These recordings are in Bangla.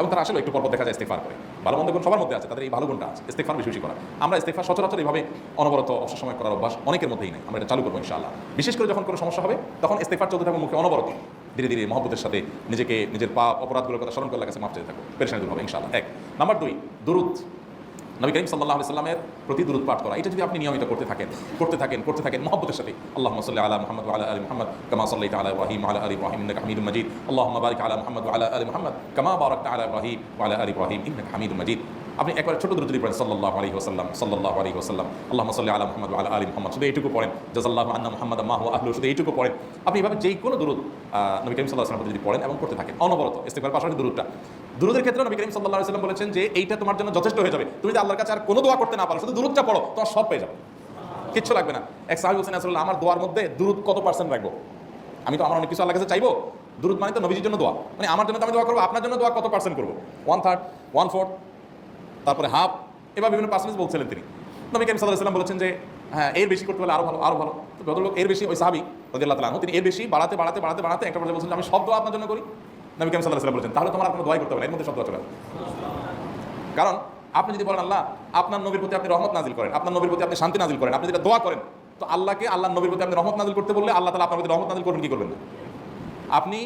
এবং তারা আসলে একটু পরপর দেখা যায় ইস্তেফার করে। ভালো মন্দ গুণ সবার মধ্যে আছে, তাদের এই ভালো গুণটা আছে ইস্তেফার বেশি বেশি করা আমরা ইস্তেফা সচরাচর এইভাবে অনবরত অবসর সময় করার অভ্যাস অনেকের মধ্যেই নেই। আমরা এটা চালু করব ইনশাআল্লাহ। বিশেষ করে যখন কোনো সমস্যা হবে, তখন ইস্তেফার চলতে থাকবে মুখে অনবরত। ধীরে ধীরে মহব্বতের সাথে নিজেকে, নিজের পাপ অপরাধগুলোর কথা স্মরণ করলে কাছে মাফ চেয়ে থাকব। পেরেশানি দূর হবে ইনশাআল্লাহ। এক। নাম্বার দুই, দুরুদ। নবী করিম সাল্লাহ সাল্লামের প্রতি দূরত পাঠ করা। এটা যদি আপনি নিয়মিত করতে থাকেন করতে থাকেন করতে থাকেন, মহব্বতের সাথে। আল্লাহ সাল্লাহ আলা মোহাম্মদ আলা আলী মোহাম্মদ, কামা সাল্লাহ আলা ইব্রাহিম আলা আলী ইব্রাহিম ইন্নাক হামিদ মজিদ। আল্লাহ বারিক আলা মোহাম্মদ আলা আলী মোহাম্মদ, কামা বারাক আলা ইব্রাহিম আলা আলী ইব্রাহিম ইন্নাক হামিদ মাজিদ। আপনি একবার ছোট দূরত্ব পড়েন। সাল্লাহ আলী ওসাল্লাম সাল্লাহ আলী ওসাল্লাম আল্লাহ সাল্লাহ আলা মোহাম্মদ আলা আলী মোহাম্মদ। শুধু এইটুকু পড়েন। জাজাল্লাহ আন্না মোহাম্মদ মাহ আহলু শুধু এইটুকু পড়েন। আপনি এভাবে যেই কোনো দূরত নবী করিম সাল্লাহ সাল্লাম যদি পড়েন এবং করতে থাকেন, অনবরত ইস্তেফার পাশাপাশি দূরতটা দুরুদের ক্ষেত্রে নবী করিম সাল্লাহ সাল্লাম বলেছেন যে এইটা তোমার জন্য যথেষ্ট হয়ে যাবে। তুমি যদি আল্লাহর কাছে আর কোনো দোয়া করতে না পারো, শুধু দূরতটা পড়ো, তোমার সব পেয়ে যাবে। কিচ্ছু লাগবে না। এক সাহেব হোসেন আসলে আমার দোয়ার মধ্যে দূরত কত পার্সেন্ট রাখব? আমি তো আমার অনেক কিছু আল্লাহ কাছে চাইব। দূরত মানে তো নবীজির জন্য দোয়া। মানে আমার জন্য তো আমি দোয়া করব, আপনার জন্য দোয়া কত পার্সেন্ট করব? ওয়ান থার্ড ওয়ান ফোর্থ তারপরে হাফ, এবার বিভিন্ন পার্সেন্টেজ বলছিলেন তিনি। নবী করিম সাল্লাহ সাল্লাম বলেছেন যে হ্যাঁ এর বেশি করতে হলে আরও ভালো আরও ভালো। তো ভদ্রলোক এর বেশি ওই সাহাবি রদি আল্লাহ তালা তিনি এর বেশি বাড়াতে বাড়াতে বাড়াতে বাড়াতে একটা পর্যায়ে বলছেন আমি সব দোয়া আপনার জন্য করি। নবী করিম সাল্লাহ সাল্লাম বলেছেন, তাহলে তোমার কোনো দোয়াই করতে না, এর মধ্যে সব দোয়া চলে কারণ আপনি যদি বলেন, আল্লাহ, আপনার নবীর প্রতি আপনি রহমত নাজিল করেন, আপনার নবীর প্রতি আপনি শান্তি নাজিল করেন, আপনি যেটা দোয়া করেন, তো আল্লাহকে আল্লাহ নবীর প্রতি আপনি রহমত নাজিল করতে বললে আল্লাহ তালা আপনার প্রতি রহমত নাজিল করবেন কি করবেন আপনি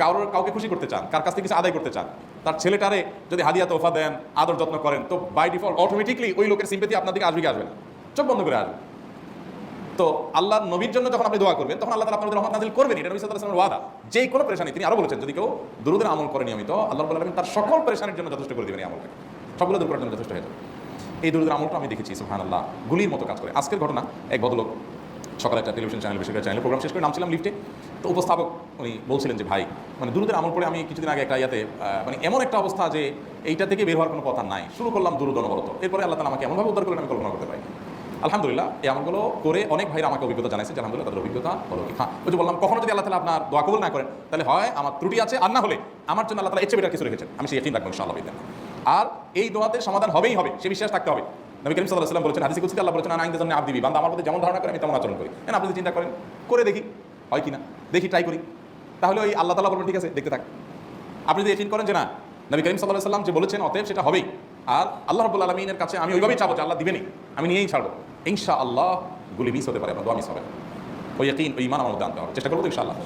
কারোর, কাউকে খুশি করতে চান, কার কাছ থেকে কিছু আদায় করতে চান তার ছেলেটারে যদি হাদিয়া তোফা দেন, আদর যত্ন করেন, তো বাই ডিফল্ট অটোমেটিকলি ওই লোকের সিম্পেথি আপনার দিকে আসবে কি আসবে না? চোখ বন্ধ করে আসবে। তো আল্লাহ নবীর জন্য যখন আপনি দোয়া করবেন, তখন আল্লাহ আপনাদের রহমত নাজিল করবেন এটা নবী আলাইহি ওয়াদা। যে কোনো পেরেশানি তিনি আরও বলেছেন, যদি কেউ দুরুদের আমল করে নিয়মিত, আল্লাহ আলামিন তার সকল পেরেশানির জন্য যথেষ্ট করে দিবেন এই আমলটাকে। সবগুলো দূর করার জন্য যথেষ্ট হয়ে যাবে এই দুরুদের আমলটা আমি দেখেছি, সুবহানাল্লাহ, গুলির মতো কাজ করে। আজকের ঘটনা, এক ভদ্রলোক, সকালে একটা টেলিভিশন চ্যানেল বেশি চ্যানেল প্রোগ্রাম শেষ করে নামছিলাম লিফটে তো উপস্থাপক উনি বলছিলেন যে, ভাই মানে দুরুদের আমল করে আমি কিছুদিন আগে একটা ইয়াতে মানে এমন একটা অবস্থা যে এইটা থেকে বের হওয়ার কোনো কথা নাই। শুরু করলাম দুরুদ অনবরত। এরপরে আল্লাহ তালা আমাকে এমনভাবে উদ্ধার করলেন, আমি কল্পনা করতে পারি আলহামদুলিল্লাহ, এই আমলগুলো করে অনেক ভাইরা আমাকে অভিজ্ঞতা জানাইছে যে, আলহামদুলিল্লাহ, তাদের অভিজ্ঞতা হলো হ্যাঁ ওই যে বললাম, কখনো যদি আল্লাহ তালা আপনার দোয়া কবুল না করেন, তাহলে হয় আমার ত্রুটি আছে, আর না হলে আমার জন্য আল্লাহ তালা এর কিছু রেখেছেন। আমি সেই একদিন রাখব ইনশাআল্লাহ বিদিন। আর এই দোয়াতে সমাধান হবেই হবে, সে বিশ্বাস থাকতে হবে। নবী করিম সাল্লাহ সাল্লাম বলেছেন, হাদিসে কুসিতে আল্লাহ বলেছেন আইন জন্য আবদিবি বান্দা আমার মধ্যে যেমন ধারণা করে আমি তেমন আচরণ করি। হ্যাঁ আপনি চিন্তা করেন, করে দেখি। হয় কি না? দেখি ট্রাই করি। তাহলে ওই আল্লাহ তালা বলবেন, ঠিক আছে, দেখতে থাক। আপনি যদি এটিন করেন যে না, নবী করিম সাল্লাহ সাল্লাম যে বলেছেন, অতএব সেটা হবেই। আর আল্লাহ রবুল আলমিনের কাছে আমি ওইভাবেই চাবো যে আল্লাহ দিবেনি আমি নিয়েই ছাড়বো। ইনশা আল্লাহ গুলি মিস হতে পারে বা দোয়া মিস হবে। ওই একই ওই ইমান আমার মধ্যে আনতে হবে। চেষ্টা করব ইনশাআল্লাহ।